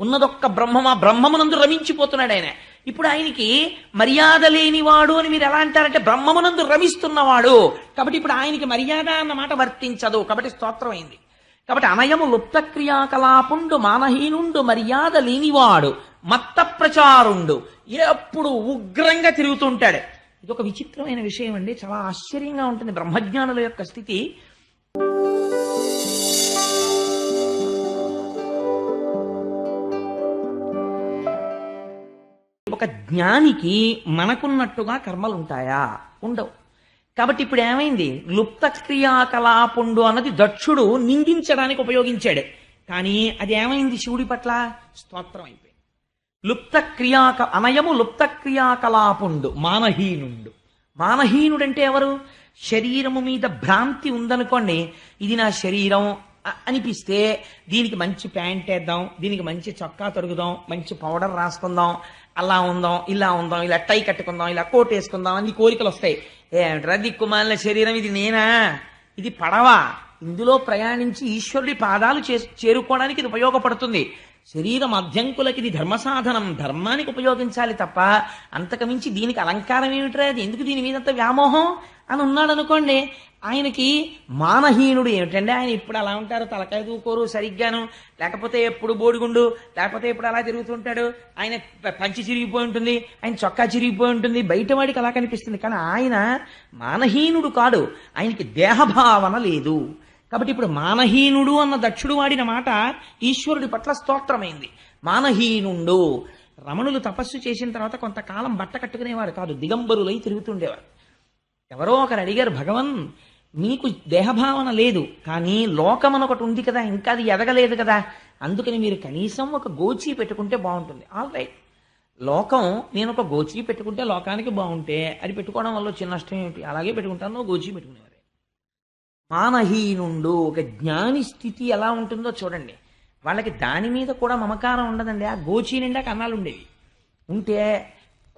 ఉన్నదొక్క బ్రహ్మమా? బ్రహ్మమునందు రమించిపోతున్నాడు ఆయన. ఇప్పుడు ఆయనకి మర్యాద లేనివాడు అని మీరు ఎలా అంటారంటే బ్రహ్మమునందు రమిస్తున్నవాడు. కాబట్టి ఇప్పుడు ఆయనకి మర్యాద అన్న మాట వర్తించదు. కాబట్టి స్తోత్రం అయింది. కాబట్టి అనయము లుప్త క్రియాకలాపుండు మానహీనుండు మర్యాద లేనివాడు మత్త ప్రచారుండు ఎప్పుడు ఉగ్రంగా తిరుగుతుంటాడు ఇది ఒక విచిత్రమైన విషయం అండి చాలా ఆశ్చర్యంగా ఉంటుంది బ్రహ్మజ్ఞానుల యొక్క స్థితి. ఒక జ్ఞానికి మనకున్నట్టుగా కర్మలు ఉంటాయా ఉండవు. కాబట్టి ఇప్పుడు ఏమైంది? లుప్త క్రియాకలాపుండు అన్నది దక్షుడు నిందించడానికి ఉపయోగించాడు. కానీ అది ఏమైంది శివుడి పట్ల? స్తోత్రం అయిపోయింది లుప్త క్రియాక అనయము లుప్త క్రియాకలాపుండు మానహీనుండు. మానహీనుడంటే ఎవరు? శరీరము మీద భ్రాంతి ఉందనుకోండి ఇది నా శరీరం అనిపిస్తే దీనికి మంచి ప్యాంట్ వేద్దాం దీనికి మంచి చొక్కా తొరుగుదాం మంచి పౌడర్ రాసుకుందాం అలా ఉందాం ఇలా ఉందాం ఇలా టై కట్టుకుందాం ఇలా కోట్ వేసుకుందాం అన్ని కోరికలు వస్తాయి. ఏమిట్రా దిక్కుమాలిన శరీరం ఇది నేనా? ఇది పడవ. ఇందులో ప్రయాణించి ఈశ్వరుడి పాదాలు చే- చేరుకోవడానికి ఇది ఉపయోగపడుతుంది. శరీరం అధ్యంకులకి ఇది ధర్మ సాధనం ధర్మానికి ఉపయోగించాలి తప్ప అంతకుమించి దీనికి అలంకారం ఏమిట్రా? అది ఎందుకు దీని మీద అంత వ్యామోహం? అని ఉన్నాడు అనుకోండి ఆయనకి మానహీనుడు ఏమిటండి? ఆయన ఇప్పుడు అలా ఉంటారు తలకాయ దూకోరు సరిగ్గాను లేకపోతే ఎప్పుడు బోడిగుండు లేకపోతే ఎప్పుడు అలా తిరుగుతుంటాడు ఆయన పంచి చిరిగిపోయి ఉంటుంది ఆయన చొక్కా చిరిగిపోయి ఉంటుంది బయట వాడికి అలా కనిపిస్తుంది. కానీ ఆయన మానహీనుడు కాడు ఆయనకి దేహభావన లేదు. కాబట్టి ఇప్పుడు మానహీనుడు అన్న దక్షుడు వాడిన మాట ఈశ్వరుడి పట్ల స్తోత్రమైంది. మానహీనుండు. రమణులు తపస్సు చేసిన తర్వాత కొంతకాలం బట్ట కట్టుకునేవారు కాదు దిగంబరులై తిరుగుతుండేవారు. ఎవరో ఒకరు అడిగారు భగవన్ మీకు దేహభావన లేదు కానీ లోకం అని ఒకటి ఉంది కదా ఇంకా అది ఎదగలేదు కదా అందుకని మీరు కనీసం ఒక గోచి పెట్టుకుంటే బాగుంటుంది. ఆల్ రైట్ లోకం నేను ఒక గోచి పెట్టుకుంటే లోకానికి బాగుంటే అది పెట్టుకోవడం వల్ల చిన్న నష్టం ఏమిటి? అలాగే పెట్టుకుంటాను గోచి పెట్టుకునేవారు. మానహీనుండు ఒక జ్ఞాని స్థితి ఎలా ఉంటుందో చూడండి. వాళ్ళకి దాని మీద కూడా మమకారం ఉండదండి. ఆ గోచి నిండా కన్నాలు ఉండేవి ఉంటే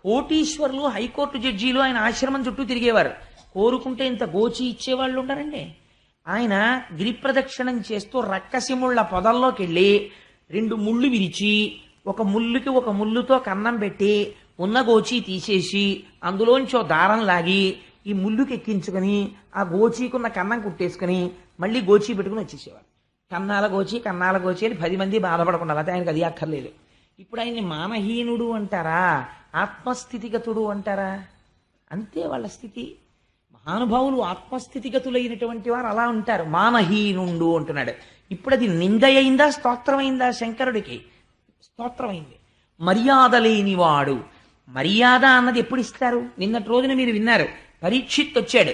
కోటీశ్వరులు హైకోర్టు జడ్జీలు ఆయన ఆశ్రమం చుట్టూ తిరిగేవారు. కోరుకుంటే ఇంత గోచి ఇచ్చేవాళ్ళు ఉండరండి ఆయన గిరిప్రదక్షిణం చేస్తూ రక్కసిముళ్ళ పొదల్లోకి వెళ్ళి రెండు ముళ్ళు విరిచి ఒక ముళ్ళుకి ఒక ముళ్ళుతో కన్నం పెట్టి ఉన్న గోచి తీసేసి అందులోంచి దారం లాగి ఈ ముళ్ళుకి ఎక్కించుకొని ఆ గోచీకున్న కన్నం కుట్టేసుకుని మళ్ళీ గోచి పెట్టుకుని వచ్చేసేవారు. కన్నాల గోచి కన్నాల గోచి అని పది మంది బాధపడకుండా అయితే ఆయనకు అది అక్కర్లేదు. ఇప్పుడు ఆయన్ని మానహీనుడు అంటారా? ఆత్మస్థితిగతుడు అంటారా? అంతే వాళ్ళ స్థితి. మహానుభావులు ఆత్మస్థితిగతులైనటువంటి వారు అలా ఉంటారు. మానహీనుండు అంటున్నాడు. ఇప్పుడు అది నిందయైందా స్తోత్రమైందా శంకరుడికి? స్తోత్రమైంది. మర్యాద లేనివాడు మర్యాద అన్నది ఎప్పుడు ఇస్తారు నిన్నటి రోజున మీరు విన్నారు. పరీక్షిత్ వచ్చాడు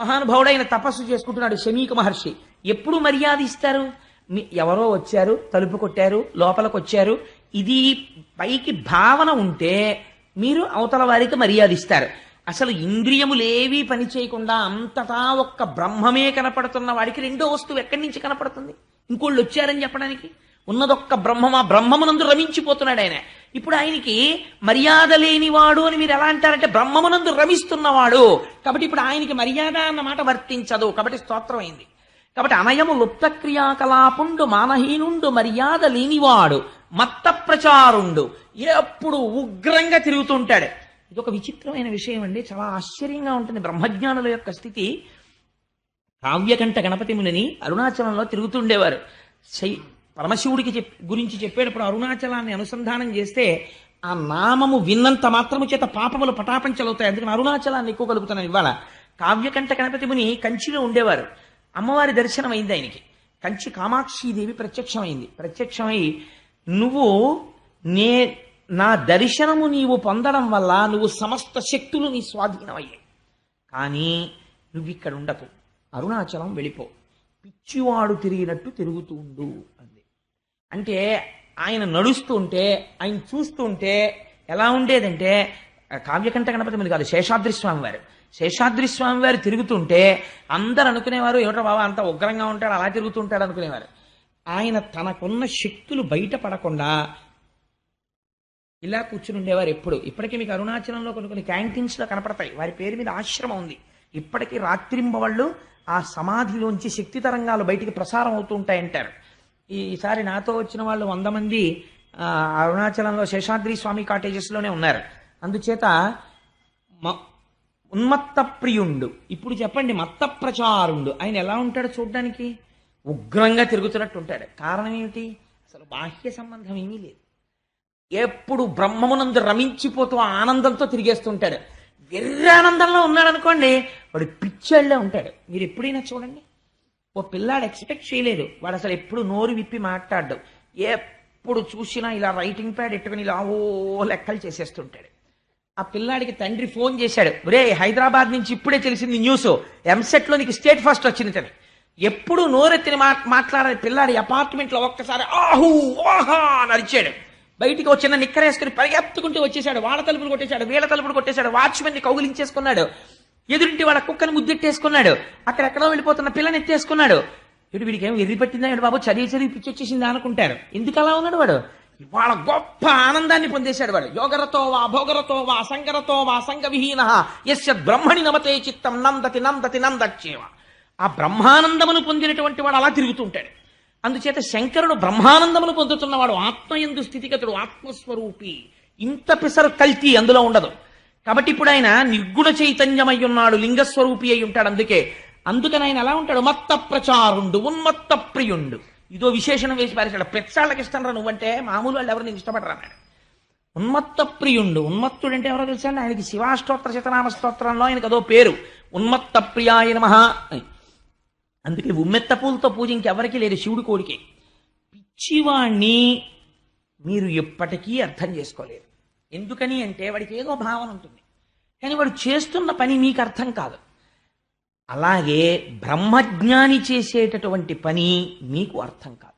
మహానుభావుడు ఆయన తపస్సు చేసుకుంటున్నాడు శమీక మహర్షి. ఎప్పుడు మర్యాద ఇస్తారు ఎవరో వచ్చారు తలుపు కొట్టారు లోపలికి వచ్చారు ఇది పైకి భావన ఉంటే మీరు అవతల వారికి మర్యాద ఇస్తారు అసలు ఇంద్రియములేవీ పని చేయకుండా అంతటా ఒక్క బ్రహ్మమే కనపడుతున్న వాడికి రెండో వస్తువు ఎక్కడి నుంచి కనపడుతుంది? ఇంకోళ్ళు వచ్చారని చెప్పడానికి? ఉన్నదొక్క బ్రహ్మమా బ్రహ్మమునందు రమించిపోతున్నాడు ఆయన. ఇప్పుడు ఆయనకి మర్యాద లేనివాడు అని మీరు ఎలా అంటారంటే బ్రహ్మమునందు రమిస్తున్నవాడు. కాబట్టి ఇప్పుడు ఆయనకి మర్యాద అన్నమాట వర్తించదు. కాబట్టి స్తోత్రం అయింది. కాబట్టి అనయము లుప్త క్రియాకలాపుండు మానహీనుండు మర్యాద లేనివాడు. మత్త ప్రచారుండు ఎప్పుడు ఉగ్రంగా తిరుగుతుంటాడు. ఇది ఒక విచిత్రమైన విషయం అండి చాలా ఆశ్చర్యంగా ఉంటుంది బ్రహ్మజ్ఞానుల యొక్క స్థితి. కావ్యకంఠ గణపతి మునిని అరుణాచలంలో తిరుగుతుండేవారు. శై- పరమశివుడికి చెప్ గురించి చెప్పేటప్పుడు అరుణాచలాన్ని అనుసంధానం చేస్తే ఆ నామము విన్నంత మాత్రము చేత పాపములు పటాపంచలవుతాయి. అందుకని అరుణాచలాన్ని ఎక్కువ కలుపుతున్నాను ఇవాళ. కావ్యకంఠ గణపతి ముని కంచిలో ఉండేవారు. అమ్మవారి దర్శనం అయింది ఆయనకి. కంచి కామాక్షీదేవి ప్రత్యక్షమైంది. ప్రత్యక్షమై నువ్వు నే నా దర్శనము నీవు పొందడం వల్ల నువ్వు సమస్త శక్తులు నీ స్వాధీనమయ్యాయి. కానీ నువ్వు ఇక్కడ ఉండకు అరుణాచలం వెళ్ళిపో. పిచ్చివాడు తిరిగినట్టు తిరుగుతూ ఉండు అంది. అంటే ఆయన నడుస్తుంటే ఆయన చూస్తుంటే ఎలా ఉండేదంటే కావ్యకంఠ గణపతి మీద కాదు శేషాద్రి స్వామి వారు. శేషాద్రి స్వామి వారు తిరుగుతుంటే అందరు అనుకునేవారు ఏమిటో బాబా అంత ఉగ్రంగా ఉంటాడు అలా తిరుగుతుంటాడు అనుకునేవారు. ఆయన తనకున్న శక్తులు బయటపడకుండా ఇలా కూర్చుని ఉండేవారు ఎప్పుడు. ఇప్పటికీ మీకు అరుణాచలంలో కొన్ని కొన్ని క్యాంటీన్స్లో కనపడతాయి. వారి పేరు మీద ఆశ్రమం ఉంది. ఇప్పటికీ రాత్రింబవళ్ళు ఆ సమాధిలోంచి శక్తి తరంగాలు బయటికి ప్రసారం అవుతూ ఉంటాయంటారు. ఈసారి నాతో వచ్చిన వాళ్ళు వంద మంది అరుణాచలంలో శేషాద్రి స్వామి కాటేజెస్లోనే ఉన్నారు. అందుచేత మ- ఉన్మత్త ప్రియుండు ఇప్పుడు చెప్పండి మత్త ప్రచారుండు ఆయన ఎలా ఉంటాడు చూడ్డానికి? ఉగ్రంగా తిరుగుతున్నట్టు ఉంటాడు కారణం ఏమిటి? అసలు బాహ్య సంబంధం ఏమీ లేదు. ఎప్పుడు బ్రహ్మమునందు రమించిపోతూ ఆనందంతో తిరిగేస్తుంటాడు. వెర్రి ఆనందంలో ఉన్నాడు అనుకోండి వాడు పిచ్చాళ్ళే ఉంటాడు. మీరు ఎప్పుడైనా చూడండి. ఓ పిల్లాడు ఎక్స్పెక్ట్ చేయలేదు. వాడు అసలు ఎప్పుడు నోరు విప్పి మాట్లాడడు. ఎప్పుడు చూసినా ఇలా రైటింగ్ ప్యాడ్ ఎట్టుకుని ఇలా ఓ లెక్కలు చేసేస్తుంటాడు. ఆ పిల్లాడికి తండ్రి ఫోన్ చేశాడు. రే హైదరాబాద్ నుంచి ఇప్పుడే తెలిసింది న్యూస్. ఎంసెట్లో నీకు స్టేట్ ఫస్ట్ వచ్చింది ఎప్పుడు నోరెత్తిని మా మాట్లాడే పిల్లాడి అపార్ట్మెంట్లో ఒక్కసారి ఆహూ ఓహా అని అరిచాడు. బయటికి వచ్చిన నిక్కరేసుకుని పరిగెత్తుకుంటూ వచ్చేసాడు వాళ్ళ తలుపులు కొట్టేశాడు వీళ్ళ తలుపులు కొట్టేశాడు వాచ్మెన్ని కౌగిలించేసుకున్నాడు. ఎదురింటి వాళ్ళ కుక్కని ముద్దెట్టేసుకున్నాడు. అక్కడెక్కడో వెళ్ళిపోతున్న పిల్లని ఎత్తేసుకున్నాడు. ఇటు వీడికి ఏం ఎర్రి పట్టిందా బాబు చదివి చదివి పిచ్చి వచ్చేసింది అనుకుంటారు. ఎందుకు అలా ఉన్నాడు వాడు? వాళ్ళ గొప్ప ఆనందాన్ని పొందేశాడు వాడు. యోగరతో వా భోగరతో వా సంగరతో వా సంగ విహీన యస్య బ్రహ్మణి నమతే చిత్తం నందతి నందతి నందచ్చేవా. ఆ బ్రహ్మానందమును పొందినటువంటి వాడు అలా తిరుగుతుంటాడు. అందుచేత శంకరుడు బ్రహ్మానందమును పొందుతున్నవాడు ఆత్మయందు స్థితిగతుడు ఆత్మస్వరూపి. ఇంత పిసర కల్తీ అందులో ఉండదు. కాబట్టి ఇప్పుడు ఆయన నిర్గుణ చైతన్యమై ఉన్నాడు లింగస్వరూపి అయి ఉంటాడు అందుకే. అందుకని ఆయన ఎలా ఉంటాడు? మత్త ప్రచారుండు ఉన్మత్త ప్రియుండు. ఇదో విశేషణం వేసి పారేశాడు. పెచ్చాళ్ళకి ఇష్టం రా నువ్వంటే మామూలు వాళ్ళు ఎవరు నీకు ఇష్టపడరా ఉన్మత్త ప్రియుండు. ఉన్మత్తుడు అంటే ఎవరో తెలుసా ఆయనకి శివాష్టోత్తర శతనామ స్తోత్రంలో ఆయనకు అదో పేరు. ఉన్మత్త ప్రియాయ నమ. అని అందుకే ఉమ్మెత్త పూలతో పూజ ఇంకెవరికి లేదు శివుడి కోడికే. పిచ్చివాణ్ణి మీరు ఎప్పటికీ అర్థం చేసుకోలేరు. ఎందుకని అంటే వాడికి ఏదో భావన ఉంటుంది. కానీ వాడు చేస్తున్న పని మీకు అర్థం కాదు. అలాగే బ్రహ్మజ్ఞాని చేసేటటువంటి పని మీకు అర్థం కాదు.